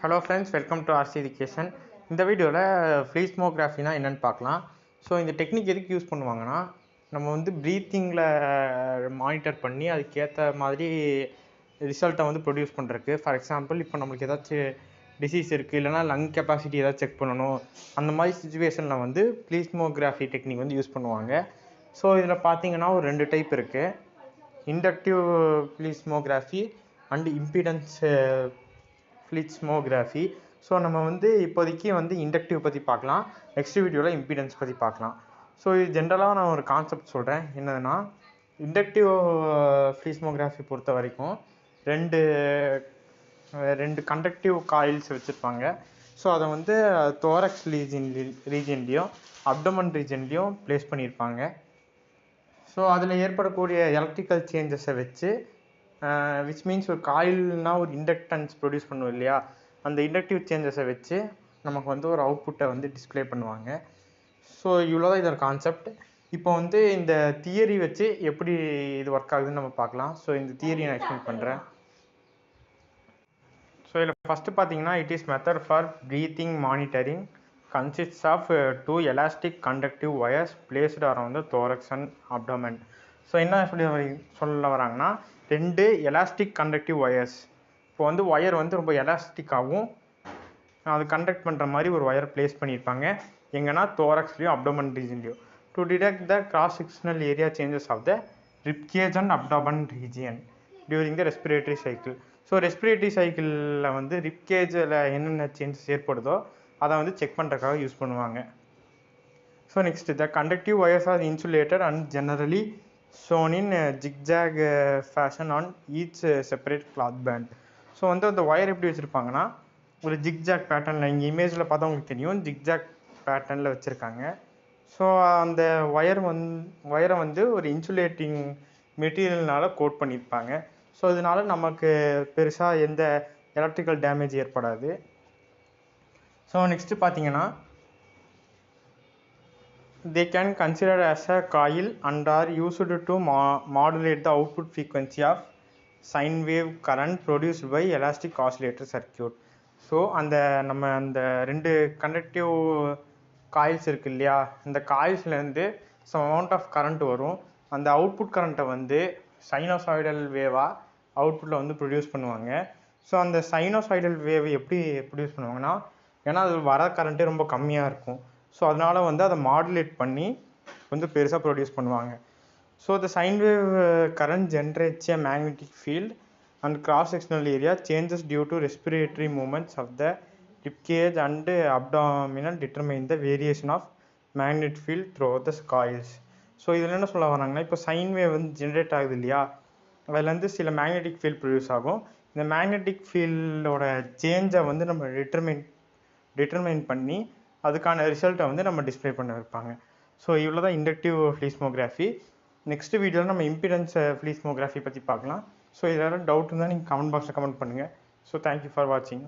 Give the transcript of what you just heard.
Hello friends welcome to RC education இந்த வீடியோவில் ஃப்ளீஸ்மோகிராஃபினா என்னென்னு பார்க்கலாம். ஸோ இந்த டெக்னிக் எதுக்கு யூஸ் பண்ணுவாங்கன்னா நம்ம வந்து ப்ரீத்திங்கில் மானிட்டர் பண்ணி அதுக்கேற்ற மாதிரி ரிசல்ட்டை வந்து ப்ரொடியூஸ் பண்ணுறதுக்கு ஃபார் எக்ஸாம்பிள் இப்போ நம்மளுக்கு ஏதாச்சும் டிசீஸ் இருக்குது இல்லைனா லங் கெப்பாசிட்டி ஏதாவது செக் பண்ணணும் அந்த மாதிரி சுச்சுவேஷனில் வந்து ப்ளீஸ்மோகிராஃபி டெக்னிக் வந்து யூஸ் பண்ணுவாங்க. ஸோ இதில் பார்த்தீங்கன்னா ஒரு ரெண்டு டைப் இருக்குது inductive plethysmography and impedance plethysmography. So நம்ம வந்து இப்போதைக்கு வந்து இண்டக்டிவ் பற்றி பார்க்கலாம். நெக்ஸ்ட் வீடியோவில் இம்பிடன்ஸ் பற்றி பார்க்கலாம். ஸோ இது ஜென்ரலாக நான் ஒரு கான்செப்ட் சொல்கிறேன் என்னதுன்னா இண்டக்டிவ் ஃப்ளிஸ்மோகிராஃபி பொறுத்த வரைக்கும் ரெண்டு ரெண்டு கண்டக்டிவ் காயில்ஸ் வச்சுருப்பாங்க. ஸோ அதை வந்து தோரக்ஸ் ரீஜன் ரீஜன்லேயும் அப்டமன் ரீஜன்லேயும் ப்ளேஸ் பண்ணியிருப்பாங்க. ஸோ அதில் ஏற்படக்கூடிய எலக்ட்ரிக்கல் சேஞ்சஸை வச்சு விச் மீன்ஸ் ஒரு காயில்னா ஒரு இண்டக்டன்ஸ் ப்ரொடியூஸ் பண்ணுவோம் இல்லையா? அந்த இண்டக்டிவ் சேஞ்சஸை வச்சு நமக்கு வந்து ஒரு அவுட்புட்டை வந்து டிஸ்ப்ளே பண்ணுவாங்க. ஸோ இவ்வளோ தான் இதோட கான்செப்ட் இப்போ வந்து இந்த தியரி வச்சு எப்படி இது ஒர்க் ஆகுதுன்னு நம்ம பார்க்கலாம். ஸோ இந்த தியரி நான் எக்ஸ்பிளைன் பண்ணுறேன் ஸோ இதில் ஃபஸ்ட்டு பார்த்தீங்கன்னா it is method for breathing monitoring consist of two elastic conductive wires placed around the thorax and abdomen so என்ன சொல்லி சொல்ல வராங்கன்னா ரெண்டு எலாஸ்டிக் கண்டக்டிவ் ஒயர்ஸ் இப்போ வந்து ஒயர் வந்து ரொம்ப எலாஸ்டிக்காகவும் அது கண்டக்ட் பண்ணுற மாதிரி ஒரு ஒயர் ப்ளேஸ் பண்ணியிருப்பாங்க. எங்கன்னா தோரக்ஸ்லேயும் abdomen ரீஜன்லையும் to detect the cross sectional area changes of the ribcage and abdomen region during the respiratory cycle so respiratory சைக்கிளில் வந்து ரிப்கேஜில் என்னென்ன சேஞ்சஸ் ஏற்படுதோ அதை வந்து செக் பண்ணுறதுக்காக யூஸ் பண்ணுவாங்க. So next the conductive wires are insulated and generally shown in zigzag fashion on each separate cloth band so வந்து அந்த wire எப்படி வச்சுருப்பாங்கன்னா ஒரு ஜிக்ஜாக் பேட்டர்னில் இங்கே இமேஜில் பார்த்தா உங்களுக்கு தெரியும் ஜிக்ஜாக் பேட்டர்னில் வச்சுருக்காங்க. ஸோ அந்த ஒயர் வந் ஒயரை வந்து ஒரு இன்சுலேட்டிங் மெட்டீரியல்னால் கோட் பண்ணியிருப்பாங்க ஸோ இதனால நமக்கு பெருசாக எந்த எலக்ட்ரிக்கல் டேமேஜ் ஏற்படாது. ஸோ நெக்ஸ்ட்டு பார்த்தீங்கன்னா they can consider as a coil and are used to mo- modulate the output frequency of sine wave current produced by elastic oscillator circuit. So அந்த நம்ம அந்த ரெண்டு கண்டக்டிவ் காயில்ஸ் இருக்குது இல்லையா? இந்த காயில்ஸ்லேருந்து சம் அமௌண்ட் ஆஃப் கரண்ட் வரும். அந்த அவுட்புட் கரண்ட்டை வந்து சைனோசாய்டல் வேவாக அவுட்புட்டில் வந்து ப்ரொடியூஸ் பண்ணுவாங்க. ஸோ அந்த சைனோசாய்டல் வேவ் எப்படி ப்ரொடியூஸ் பண்ணுவாங்கன்னா ஏன்னா அது வர கரண்ட்டே ரொம்ப கம்மியாக இருக்கும். ஸோ அதனால் வந்து அதை மாடுலேட் பண்ணி வந்து பெருசாக ப்ரொடியூஸ் பண்ணுவாங்க. So the sine wave current generates a magnetic field and cross sectional area changes due to respiratory movements of the ribcage and abdominal determine the variation of magnet field through the coils. So இதில் என்ன சொல்ல வராங்கன்னா இப்போ sine wave வந்து generate ஆகுது இல்லையா? அதுலேருந்து சில மேக்னெட்டிக் ஃபீல்ட் ப்ரொடியூஸ் ஆகும். இந்த மேக்னெட்டிக் ஃபீல்டோட சேஞ்சை வந்து நம்ம டிட்டர்மைன் டிட்டர்மைன் பண்ணி அதுக்கான ரிசல்ட்டை வந்து நம்ம டிஸ்ப்ளே பண்ண வைப்பாங்க. ஸோ இவ்வளோ தான் இண்டக்டிவ் ஃப்ளீஸ்மோகிராஃபி நெக்ஸ்ட் வீடியோவில் நம்ம இம்பிடன்ஸ் ஃப்ளீஸ்மோகிராஃபி பற்றி பார்க்கலாம். ஸோ இதில் டவுட் இருந்தால் நீங்கள் கமெண்ட் பாக்ஸில் கமெண்ட் பண்ணுங்கள் ஸோ தேங்க்யூ ஃபார் வாட்சிங்